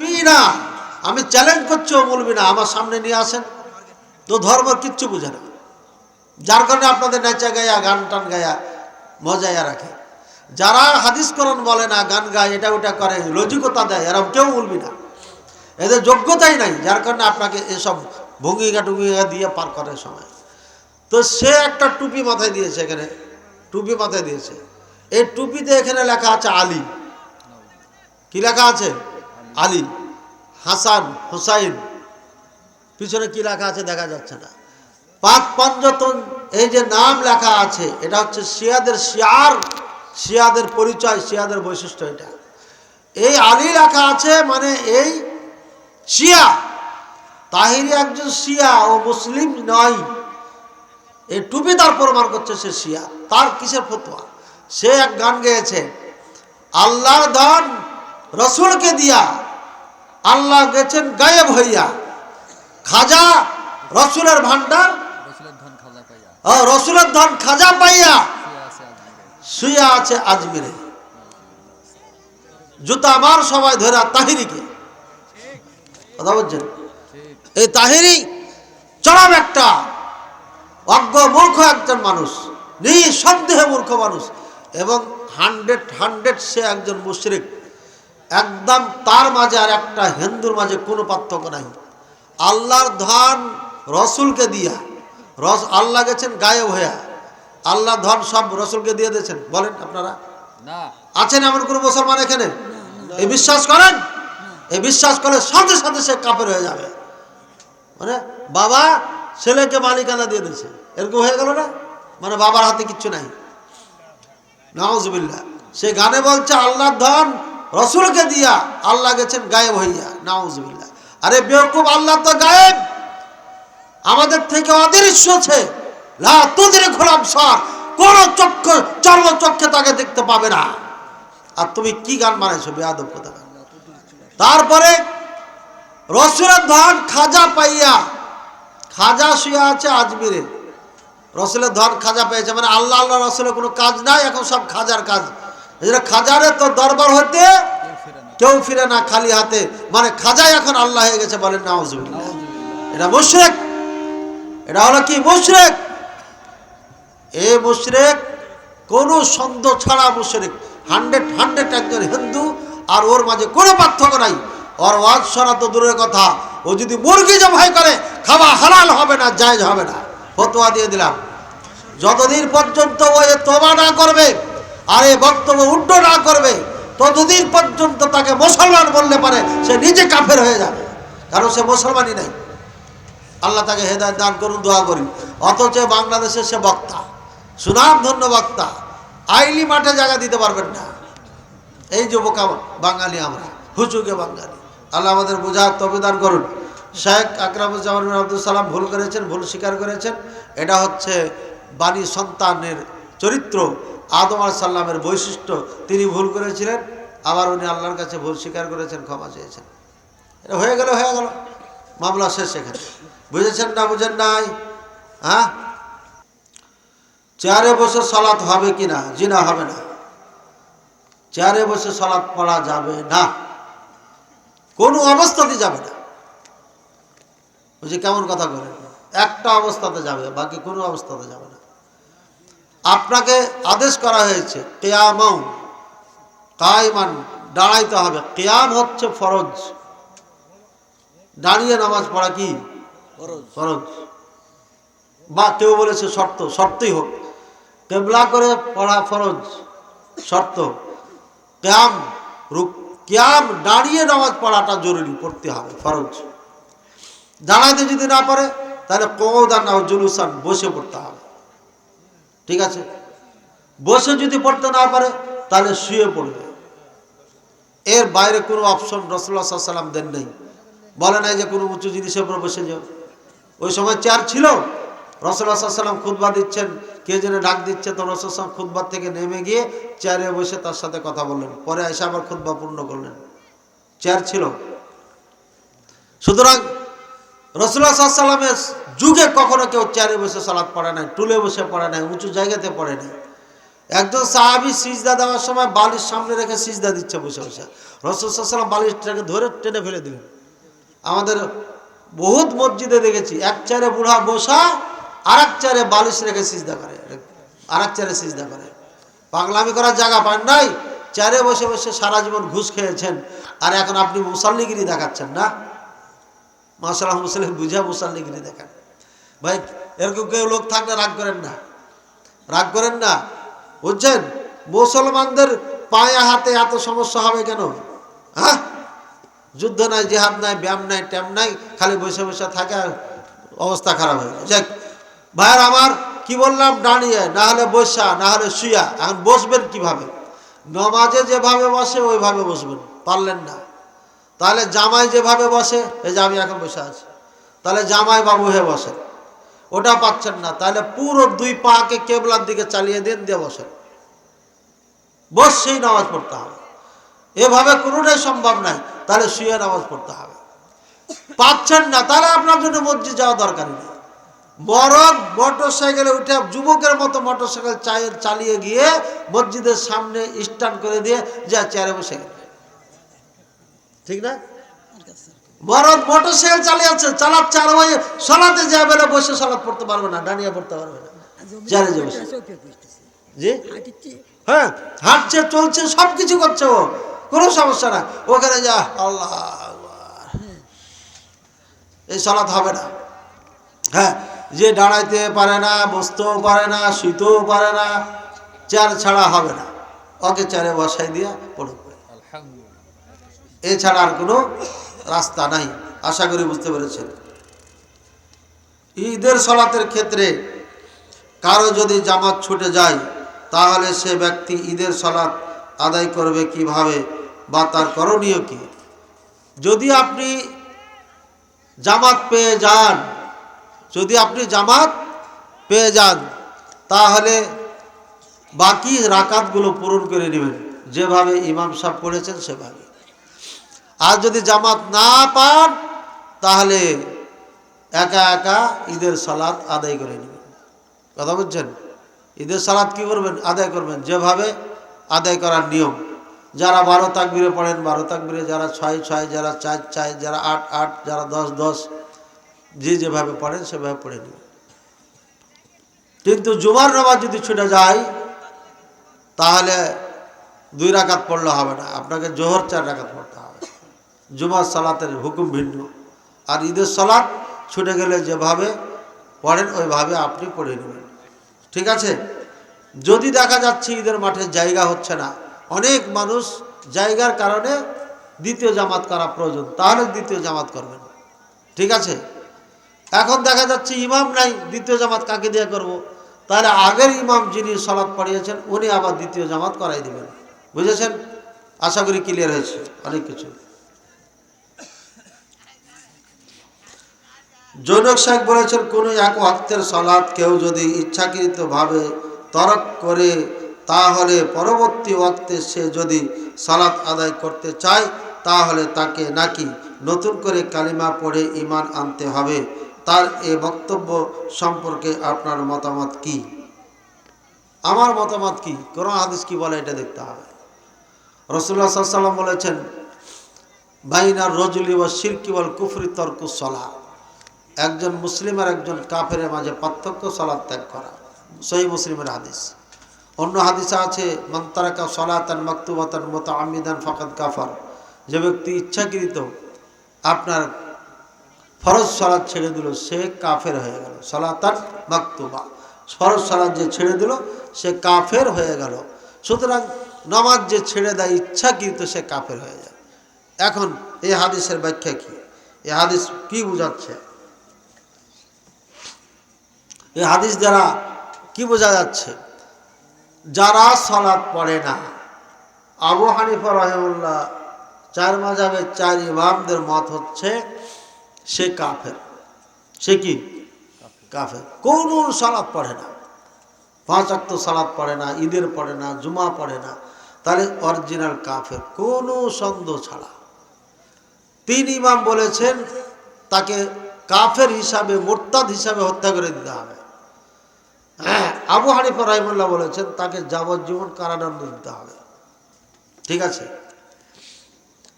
না। আমি চ্যালেঞ্জ করছি, ও মুলবি না, আমার সামনে নিয়ে আসেন। তো ধর্ম কিচ্ছু বুঝে না। যার কারণে আপনাদের নেচা গায়া, গান টান গায়া মজায়া রাখে। যারা হাদিস করণ বলে না, গান গায়, এটা ওটা করে, লজিকতা দেয় এরা কেউ বলবি না। এদের যোগ্যতাই নাই, যার কারণে আপনাকে এসব ভঙ্গিকা টুঙ্গিকা দিয়ে পার করে সময়। তো সে একটা টুপি মাথায় দিয়েছে এখানে, টুপি মাথায় দিয়েছে। এই টুপিতে এখানে লেখা আছে আলী। কি লেখা আছে? আলী হাসান, হুসাইন। পিছনে কি লেখা আছে দেখা যাচ্ছে না। পাক পঞ্জতন, এই যে নাম লেখা আছে, এটা হচ্ছে শিয়াদের শিয়ার, শিয়াদের পরিচয়, শিয়াদের বৈশিষ্ট্য এটা। এই আলী লেখা আছে মানে এই শিয়া। তাহিরি একজন শিয়া ও মুসলিম নয়। এই টুপি তার প্রমাণ করছে সে শিয়া। তার কিসের ফতোয়া? সে এক গান গেয়েছে, আল্লাহর দান রসুলকে দিয়া আল্লাহ গেছেন গায়েব হইয়া। খাজা রসুলের ভান্ডার রসুলের ধন খাজা পাইয়া। ও রসুলের ধন খাজা পাইয়া শুয়ে আছে আজমিরে। জুতা আমার সবাই ধরা তাহিরিকে। কথা বলছেন? এই তাহিরি চরম একটা অজ্ঞ মূর্খ একজন মানুষ নিঃসন্দেহে মূর্খ মানুষ এবং হান্ড্রেড হান্ড্রেড সে একজন মুশরিক। একদম তার মাঝে আর একটা হিন্দুর মাঝে কোনো পার্থক্য নাই। আল্লাহর ধন রসুলকে দিয়া রস আল্লাহ গেছেন গায়েব হইয়া। আল্লাহ ধন সব রসুলকে দিয়ে দিয়েছেন। বলেন আপনারা? আছেন এমন কোনো মুসলমান এখানে? এই বিশ্বাস করেন? এই বিশ্বাস করলে সাথে সাথে সে কাপের হয়ে যাবে। মানে বাবা ছেলেকে মালিকানা দিয়ে দিয়েছে। এরকম হয়ে গেল না? মানে বাবার হাতে কিচ্ছু নাই। নাউজবিল্লা সে গানে বলছে আল্লাহর ধন রসুলকে দিয়া আল্লাহ গেছেন গায়েব হইয়া নাউজবিল্লা আরে বেওকুব আল্লাহ তো গায়েব। আমাদের থেকে অদৃশ্য আছে লা তোদের খোলাম সর। কোন চক্ষু, চর্ম চক্ষে তাকে দেখতে পাবে না। আর তুমি কি গান বানাইছো, বেয়াদব কথা তারপরে রসুলের ধন খাজা পাইয়া, খাজা শুয়ে আছে আজমিরে। রসুলের ধন খাজা পেয়েছে। মানে আল্লাহ আল্লাহ, রসুলের কোনো কাজ নাই, এখন সব খাজার কাজ। খাজারে তো দরবার হতে কেউ ফিরে না খালি হাতে। মানে খাজাই এখন আল্লাহ হয়ে গেছে বলেন, নাউজুবিল্লাহ। এটা মুশরেক। এটা হলো কি মুশরেক? এ মুশরেক, কোনো সন্দেহ ছাড়া মুশরেক। হান্ড্রেড হান্ড্রেড একজন হিন্দু আর ওর মাঝে কোনো পার্থক্য নাই। ওর ওয়াজ শোনা তো দূরের কথা। ও যদি মুরগি জবাই করে, খাওয়া হালাল হবে না, জায়জ হবে না। ফতোয়া দিয়ে দিলাম। যতদিন পর্যন্ত ও এ তোবা না করবে আর এ বক্তব্য উল্টো না করবে, ততদিন পর্যন্ত তাকে মুসলমান বললে পারে, সে নিজে কাফের হয়ে যাবে। কারণ সে মুসলমানই নাই। আল্লাহ তাকে হেদায়ত দান করুন, দোয়া করি অথচ বাংলাদেশে সে বক্তা সুনাম ধন্য বক্তা, আইলি মাঠে জায়গা দিতে পারবেন না। এই যুবক বাঙালি আমরা, হুচুকে বাঙালি। আল্লাহ আমাদের বোঝার তবিদান করুন। শেখ আকরামুজ্জামান আব্দুল সালাম ভুল করেছেন, ভুল স্বীকার করেছেন। এটা হচ্ছে বাণী সন্তানের চরিত্র। আদম আল সাল্লামের বৈশিষ্ট্য তিনি ভুল করেছিলেন, আবার উনি আল্লাহর কাছে ভুল স্বীকার করেছেন, ক্ষমা চেয়েছেন। এটা হয়ে গেল হয়ে গেল। মামলা শেষ এখানে। বুঝেছেন না বুঝেন নাই? হ্যাঁ? চেয়ারে বসে সলাৎ হবে কি না? জিনা হবে না। চেয়ারে বসে সলাৎ পড়া যাবে না। কোনো অবস্থাতে যাবে না। বলছি কেমন কথা বলেন? একটা অবস্থাতে যাবে, বাকি কোনো অবস্থাতে যাবে না। আপনাকে আদেশ করা হয়েছে কেয়ামাও। কায়মান দাঁড়াইতে হবে। কেয়াম হচ্ছে ফরজ। দাঁড়িয়ে নামাজ পড়া কি? ফরজ। বা কেউ বলেছে শর্ত শর্তই হোক। কেবলা করে পড়া ফরজ শর্ত। ক্যাম রুক ক্যাম দাঁড়িয়ে নামাজ পড়াটা জরুরি পড়তে হবে ফরজ। দাঁড়াইতে যদি না পারে তাহলে কৌদান জুলুসান বসে পড়তে হবে। ঠিক আছে? বসে যদি পড়তে না পারে, তাহলে শুয়ে পড়বে। এর বাইরে কোনো অপশন রসুল্লাহ সাল্লাম দেন নেই। বলে নাই যে কোনো উঁচু জিনিসের উপর বসে যাও। ওই সময় চেয়ার ছিল। রসুল্লাহ সাল্লাম খুদবা দিচ্ছেন। কে যেন ডাক দিচ্ছে, তো রসুলাম খুদবার থেকে নেমে গিয়ে চেয়ারে বসে তার সাথে কথা বললেন। পরে এসে আবার খুদবা পূর্ণ করলেন। চেয়ার ছিল। সুতরাং রসুল্লাহ সাল্লামের যুগে কখনো কেউ চেয়ারে বসে সালাদ পড়ে নাই, টুলে বসে পড়ে নাই, উঁচু জায়গাতে পড়ে নাই। একজন সাহাবি সিজদা দেওয়ার সময় বালির সামনে রেখে সিজদা দিচ্ছে বসে বসে। রসুলাম বালিশটাকে ধরে টেনে ফেলে দিলেন। আমাদের বহুত মসজিদে দেখেছি, এক চারে বুড়া বসা আর এক চারে বালিশ রেখে সিজদা করে আর এক চারে সিজদা করে। পাগলামি করার জায়গা পান নাই চারে বসে বসে সারা জীবন ঘুষ খেয়েছেন। আর এখন আপনি মুসাল্লিগিরি দেখাচ্ছেন না? মাসাল্লাহ মুসলিম বুঝা মুসাল্লিগিরি দেখান। ভাই, এরকম কেউ লোক থাকলে রাগ করেন না। রাগ করেন না। বুঝছেন? মুসলমানদের পায়ে হাতে এত সমস্যা হবে কেন? হ্যাঁ? যুদ্ধ নাই, জেহাদ নাই, ব্যায়াম নাই, ট্যাম নাই, খালি বসে বসে থাকে অবস্থা খারাপ হয়ে যাক, ভাইয়ের আমার কি বললাম? দাঁড়িয়ে, না হলে বসা, না হলে শুয়া। এখন বসবেন কীভাবে? নমাজে যেভাবে বসে, ওইভাবে বসবেন। পারলেন না। তাহলে জামাই যেভাবে বসে, এই যে আমি এখন বসে আছি। তাহলে জামাই বাবু হয়ে বসে ওটা পাচ্ছেন না। তাহলে পুরো দুই পাকে কেবলার দিকে চালিয়ে দিন, দিয়ে বসেন। বসেই নামাজ পড়তে হবে। এভাবে কোনোটাই সম্ভব নাই, তাহলে শুয়ে নামাজ পড়তে হবে। পাচ্ছেন না, তাহলে আপনার জন্য মসজিদ যাওয়া দরকার নেই। বরং মোটর সাইকেলে উঠে যুবকের মতো মোটর সাইকেল চালিয়ে গিয়ে মসজিদের সামনে স্ট্যান্ড করে দিয়ে যা চেয়ারে বসে গেল ঠিক না? বরং মোটর সাইকেল চালিয়েছে, চালাচ্ছে, আর ওই সলাতে যায় বেলা বসে সলাৎ পড়তে পারবে না দাঁড়িয়ে পড়তে পারবে না। চেয়ারে যে বসে। জি? হ্যাঁ হাঁটছে, চলছে সব কিছু করছে ও। কোনো সমস্যা না। ওখানে যা, আল্লাহ। এই সলাৎ হবে না। হ্যাঁ যে দাঁড়াইতে পারে না, বসতেও পারে না, শুইতেও পারে না, চেয়ার ছাড়া হবে না। ওকে চেয়ারে বসাই দিয়ে আলহামদুলিল্লাহ এছাড়া আর কোনো রাস্তা নাই, আশা করি বুঝতে পেরেছেন। ঈদের সলাতের ক্ষেত্রে কারও যদি জামাত ছুটে যায়, তাহলে সে ব্যক্তি ঈদের সলাৎ আদায় করবে কীভাবে বা তার করণীয় কি? যদি আপনি জামাত পেয়ে যান, যদি আপনি জামাত পেয়ে যান, তাহলে বাকি রাকাতগুলো পূরণ করে নেবেন। যেভাবে ইমাম সাহেব পড়েছেন সেভাবে আর যদি জামাত না পান, তাহলে একা একা ঈদের সালাত আদায় করে নেবেন। কথা বুঝছেন? ঈদের সালাত কি করবেন? আদায় করবেন। যেভাবে আদায় করার নিয়ম। যারা বারো তাকবিরে পড়েন, বারো তাকবিরে যারা ছয় ছয়, যারা চার চার, যারা আট আট, যারা দশ দশ, যে যেভাবে পড়েন সেভাবে পড়ে নেবেন। কিন্তু জুমার নামাজ যদি ছুটে যায়, তাহলে দুই রাকাত পড়লে হবে না। আপনাকে জোহর চার রাকাত পড়তে জুমার সালাতের হুকুম ভিন্ন। আর ঈদের সালাত ছুটে গেলে যেভাবে পড়েন, ওইভাবে আপনি পড়ে নেবেন। ঠিক আছে? যদি দেখা যাচ্ছে ঈদের মাঠে জায়গা হচ্ছে না, অনেক মানুষ জায়গার কারণে দ্বিতীয় জামাত করা প্রয়োজন, তাহলে দ্বিতীয় জামাত করবেন। ঠিক আছে? এখন দেখা যাচ্ছে ইমাম নাই, দ্বিতীয় জামাত কাকে দিয়ে করব। তাহলে আগের ইমাম যিনি সলাৎ পড়িয়েছেন, উনি আবার দ্বিতীয় জামাত করাই দিবেন। বুঝেছেন? আশা করি ক্লিয়ার হয়েছে। অনেক কিছু। জৈনক সাহেব বলেছেন, কোন এক ওয়াক্তের সলাৎ কেউ যদি ইচ্ছাকৃতভাবে তরক করে, তাহলে পরবর্তী ওয়াক্তে সে যদি সালাত আদায় করতে চায়, তাহলে তাকে নাকি নতুন করে কালিমা পড়ে ইমান আনতে হবে। তার এ বক্তব্য সম্পর্কে আপনার মতামত কি? আমার মতামত কি? কোরআন হাদিস কি বলে এটা দেখতে হবে। রসুল্লাহ সাল্লাম বলেছেন বাইনার রজুলি শিরকি বল কুফরি তর্কু সলা একজন মুসলিম আর একজন কাফের মাঝে পার্থক্য সলাদ ত্যাগ করা। সহি মুসলিমের হাদিস। অন্য হাদিসে আছে মন্তারাকা সলাতান মাকতুবাতান মত আমিদান ফাকাদ কাফার। যে ব্যক্তি ইচ্ছাকৃত আপনার ফরজ সলাদ ছেড়ে দিল, সে কাফের হয়ে গেল। সলাতান মাকতুবা। ফরজ সলাদ যে ছেড়ে দিল, সে কাফের হয়ে গেল। সুতরাং নামাজ যে ছেড়ে দেয় ইচ্ছাকৃত, সে কাফের হয়ে যায়। এখন এই হাদিসের ব্যাখ্যা কি? এই হাদিস কী বোঝাচ্ছে? এই হাদিস দ্বারা কি বোঝা যাচ্ছে? যারা সলাৎ পড়ে না, আবু হানিফা রহমুল্লাহ চার মাজাবের চার ইমামদের মত হচ্ছে সে কাফের। সে কি? কাফের। কোন সালাদ পড়ে না। পাঁচ অক্ত সালাদ পড়ে না, ঈদের পড়ে না, জুমা পড়ে না, তাহলে অরিজিনাল কাফের। কোনো সন্দেহ ছাড়া। তিন ইমাম বলেছেন, তাকে কাফের হিসাবে, মোরতাদ হিসাবে হত্যা করে দিতে হবে। আবু হানিফা রাহিমুল্লাহ বলেছেন, তাকে যাবজ্জীবন কারাদণ্ড দিতে হবে। ঠিক আছে?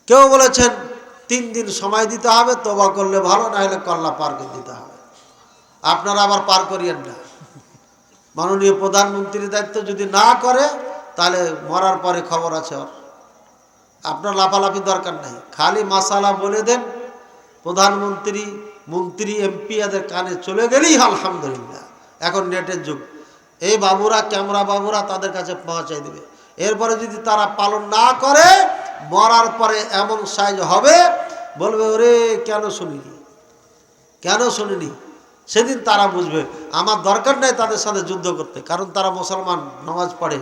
কেউ বলেছেন, তিন দিন সময় দিতে হবে তবা করলে ভালো না হলে কল্লা পার করে দিতে হবে। আপনারা আবার পার করিয়েন না। মাননীয় প্রধানমন্ত্রীর দায়িত্ব যদি না করে, তাহলে মরার পরে খবর আছে ওর। আপনার লাফালাফি দরকার নাই। খালি মাসালা বলে দেন, প্রধানমন্ত্রী, মন্ত্রী, এমপি এদের কানে চলে গেলেই আলহামদুলিল্লাহ। এখন নেটের যুগ। এই বাবুরা, ক্যামেরা বাবুরা তাদের কাছে পৌঁছাই দেবে। এরপরে যদি তারা পালন না করে, মরার পরে এমন সাইজ হবে, বলবে, ওরে, কেন শুনিনি? কেন শুনিনি? সেদিন তারা বুঝবে, আমার দরকার নেই তাদের সাথে যুদ্ধ করতে, কারণ তারা মুসলমান, নামাজ পড়ে।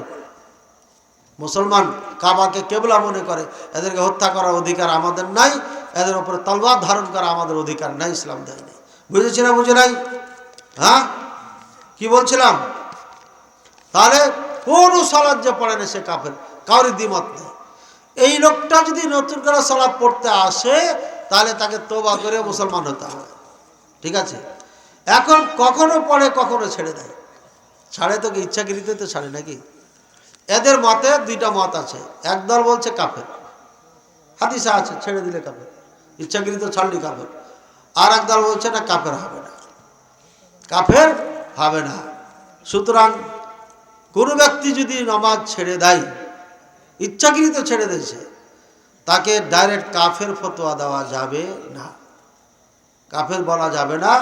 মুসলমান কাবাকে কেবলা মনে করে। এদেরকে হত্যা করার অধিকার আমাদের নাই, এদের উপরে তলবার ধারণ করা আমাদের অধিকার নাই, ইসলাম দেয় নাই। বুঝেছি না বুঝে নাই? হ্যাঁ? কি বলছিলাম? তাহলে কোনো সলাদ যে পড়ে না সে কাফের কাউরি দ্বিমত নেই। এই লোকটা যদি নতুন করে সলাদ পড়তে আসে, তাহলে তাকে তোবা করে মুসলমান হতে হবে। ঠিক আছে? এখন কখনো পড়ে, কখনো ছেড়ে দেয়। ছাড়ে তোকে ইচ্ছাকৃত তো ছাড়ে নাকি? এদের মতে দুইটা মত আছে। একদল বলছে কাফের। হাদিসা আছে, ছেড়ে দিলে কাফের। ইচ্ছাকৃত ছাড়লি কাফের। আর একদল বলছে না, কাফের হবে না। কাফের হবে না। সুতরাং কোনো ব্যক্তি যদি নামাজ ছেড়ে দেয়, ইচ্ছাকৃত ছেড়ে দিয়েছে, তাকে ডাইরেক্ট কাফের ফতোয়া দেওয়া যাবে না। কাফের বলা যাবে না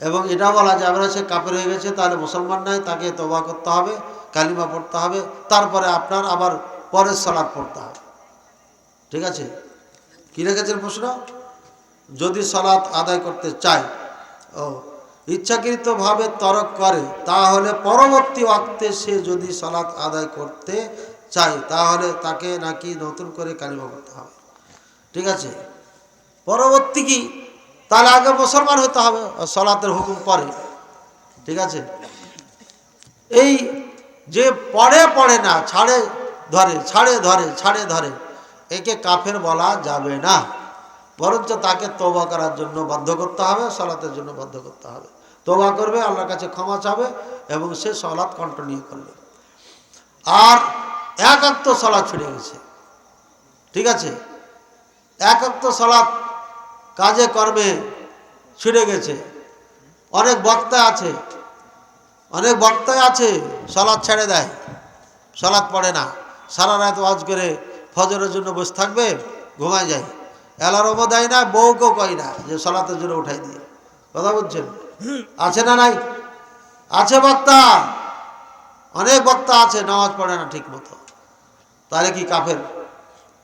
এবং এটা বলা যাবে না, সে কাপের হয়ে গেছে, তাহলে মুসলমান নাই, তাকে তোবা করতে হবে, কালিমা পড়তে হবে, তারপরে আপনার আবার পরের সালাদ পড়তে হবে। ঠিক আছে? কী রেখেছেন প্রশ্ন? যদি সালাত আদায় করতে চায়, ও ইচ্ছাকৃতভাবে তরক করে, তাহলে পরবর্তী ওয়াক্তে সে যদি সালাত আদায় করতে চায়, তাহলে তাকে নাকি নতুন করে কালিমা করতে হবে। ঠিক আছে? পরবর্তী কি? তাহলে আগে মুসলমান হতে হবে সলাতের হুকুম পরে। ঠিক আছে? এই যে পড়ে পড়ে না, ছাড়ে, ধরে ছাড়ে ধরে ছাড়ে, ধরে, একে কাফের বলা যাবে না। বরঞ্চ তাকে তোবা করার জন্য বাধ্য করতে হবে, সলাতের জন্য বাধ্য করতে হবে। তোবা করবে, আল্লাহর কাছে ক্ষমা চাবে এবং সে সলাৎ কন্টিনিউ করবে। আর একাত্ম সলাৎ ছুটে গেছে। ঠিক আছে? একাত্ম সলাৎ কাজে কর্মে ছুটে গেছে। অনেক বক্তা আছে। অনেক বক্তায় আছে সলাদ ছেড়ে দেয় সলাদ পড়ে না। সারা রাত ওয়াজ করে ফজরের জন্য বসে থাকবে, ঘুমায় যায়। অ্যালার্মও দেয় না, বউকেও কয় না যে সলাতের জন্য উঠাই দিয়ে। কথা বলছেন? আছে না নাই? আছে বক্তা। অনেক বক্তা আছে, নামাজ পড়ে না ঠিক মতো তাহলে কি কাফের?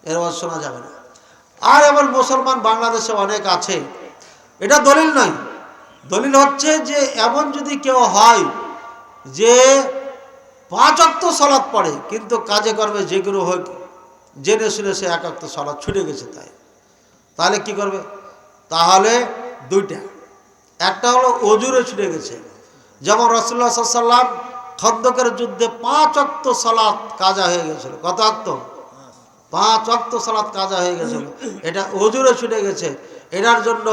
এর আওয়াজ শোনা যাবে না। আর এমন মুসলমান বাংলাদেশে অনেক আছে। এটা দলিল নয়। দলিল হচ্ছে যে, এমন যদি কেউ হয় যে পাঁচ অক্ত সলাৎ পড়ে, কিন্তু কাজে কর্মে যে কোনো হোক, জেনে শুনে সে এক অক্ত সলাৎ ছুটে গেছে তাই। তাহলে কি করবে? তাহলে দুইটা। একটা হলো অজুরে ছুটে গেছে। যেমন রসুল্লাহ সাল্লাম খন্দকের যুদ্ধে পাঁচ অক্ত সলাৎ কাজা হয়ে গেছিল। কত অক্ত পাঁচ অক্ত সালাত কাজা হয়ে গেছিল। এটা অজুরে ছুটে গেছে। এটার জন্য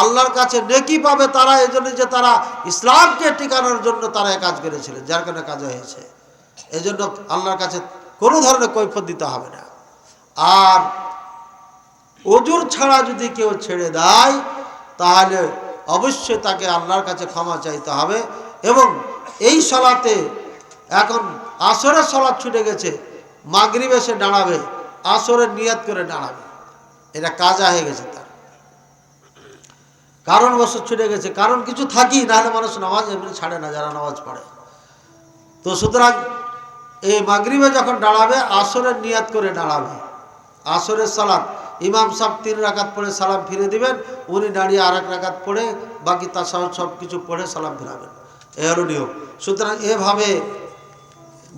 আল্লাহর কাছে নেকি পাবে তারা এই জন্য যে তারা ইসলামকে টিকানোর জন্য তারা কাজ করেছিল, যার কারণে কাজা হয়েছে। এই জন্য আল্লাহর কাছে কোনো ধরনের কৈফত দিতে হবে না। আর অজুর ছাড়া যদি কেউ ছেড়ে দেয়, তাহলে অবশ্যই তাকে আল্লাহর কাছে ক্ষমা চাইতে হবে এবং এই সলাতে এখন আসরের সলাৎ ছুটে গেছে, মাগরিব এসে দাঁড়াবে, আসরের নিয়াত করে দাঁড়াবে। এটা কাজা হয়ে গেছে তার। কারণ বছর ছুটে গেছে, কারণ কিছু থাকি, নাহলে মানুষ নামাজ এমনি ছাড়ে না, যারা নামাজ পড়ে। তো সুতরাং এই মাগরিবে যখন দাঁড়াবে, আসরের নিয়াত করে দাঁড়াবে। আসরের সালাম ইমাম সাহেব তিন রাকাত পড়ে সালাম ফিরে দিবেন, উনি দাঁড়িয়ে আর এক রাকাত পড়ে বাকি তার সব কিছু পড়ে সালাম ফিরাবেন। এ হলো নিয়ম। সুতরাং এভাবে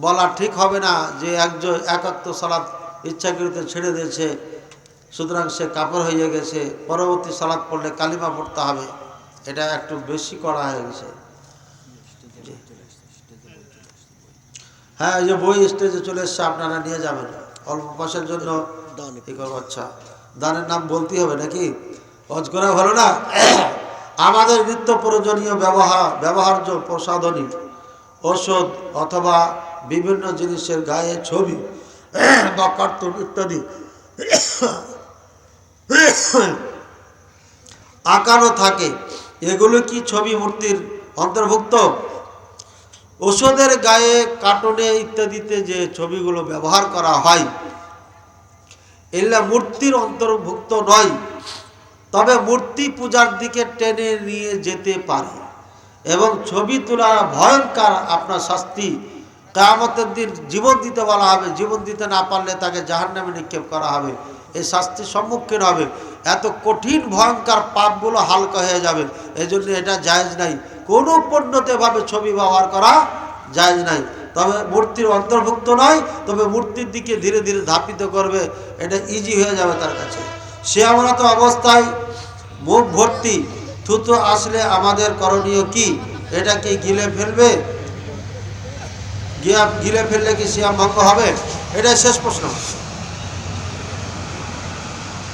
বলা ঠিক হবে না যে একজন একাত্ম সালাদ ইচ্ছাকৃত ছেড়ে দিয়েছে, সুতরাং সে কাপড় হয়ে গেছে, পরবর্তী সালাদ পড়লে কালিমা পড়তে হবে, এটা একটু বেশি করা হয়ে গেছে। হ্যাঁ এই যে বই স্টেজে চলে এসছে, আপনারা নিয়ে যাবেন। অল্প মাসের জন্য করব আচ্ছা। দানের নাম বলতেই হবে নাকি? হজ করা ভালো না? আমাদের নিত্য প্রয়োজনীয় ব্যবহার ব্যবহার্য প্রসাধনী ওষুধ অথবা বিভিন্ন জিনিসের গায়ে ছবি বা কার্টুন ইত্যাদি আঁকানো থাকে। এগুলো কি ছবি মূর্তির অন্তর্ভুক্ত? ওষুধের গায়ে কার্টুনে ইত্যাদিতে যে ছবিগুলো ব্যবহার করা হয় এগুলা মূর্তির অন্তর্ভুক্ত নয়, তবে মূর্তি পূজার দিকে টেনে নিয়ে যেতে পারে। এবং ছবি তোলা ভয়ঙ্কর আপনার শাস্তি কামতের দিন জীবন দিতে বলা হবে, জীবন দিতে না পারলে তাকে জাহান্নামে নিক্ষেপ করা হবে। এই শাস্তির সম্মুখীন হবে। এত কঠিন, ভয়ঙ্কর পাপগুলো হালকা হয়ে যাবে। এই জন্য এটা জায়েজ নাই। কোনো পণ্যতেভাবে ছবি ব্যবহার করা জায়েজ নাই। তবে মূর্তির অন্তর্ভুক্ত নয়, তবে মূর্তির দিকে ধীরে ধীরে ধাপিত করবে, এটা ইজি হয়ে যাবে তার কাছে। সে আমরা তো অবস্থায় মুখ ভর্তি, থুতু আসলে আমাদের করণীয় কি? এটা কি গিলে ফেলবে? গিয়া গিলে ফেললে কি সিয়াম ভঙ্গ হবে? এটাই শেষ প্রশ্ন।